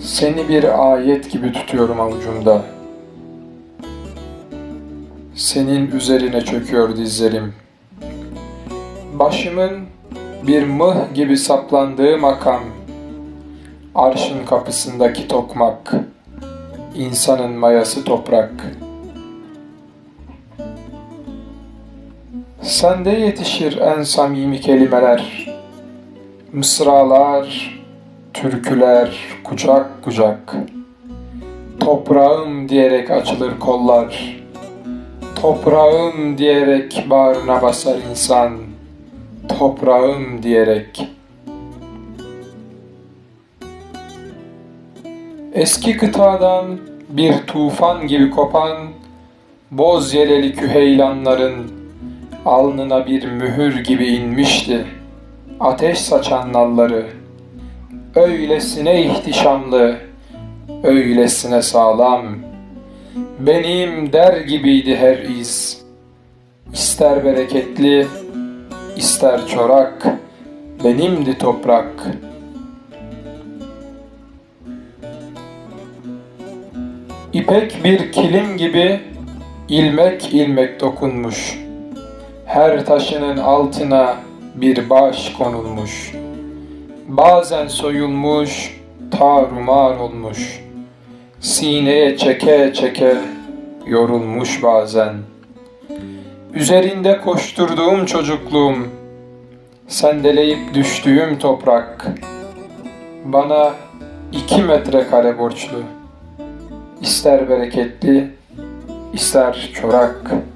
Seni bir ayet gibi tutuyorum avucumda. Senin üzerine çöküyor dizlerim. Başımın bir mıh gibi saplandığı makam. Arşın kapısındaki tokmak. insanın mayası toprak. Sende yetişir en samimi kelimeler. Mısralar, türküler kucak kucak. Toprağım diyerek açılır kollar. Toprağım diyerek bağrına basar insan. Toprağım diyerek. Eski kıtadan bir tufan gibi kopan boz yeleli küheylanların alnına bir mühür gibi inmişti. Ateş saçan nalları öylesine ihtişamlı, öylesine sağlam. Benim der gibiydi her iz. İster bereketli, ister çorak, benimdi toprak. İpek bir kilim gibi ilmek ilmek dokunmuş. Her taşının altına bir baş konulmuş. Bazen soyulmuş, tarumar olmuş. Sineye çeke çeke yorulmuş bazen. Üzerinde koşturduğum çocukluğum, sendeleyip düştüğüm toprak. Bana iki metrekare borçlu. İster bereketli, ister çorak.''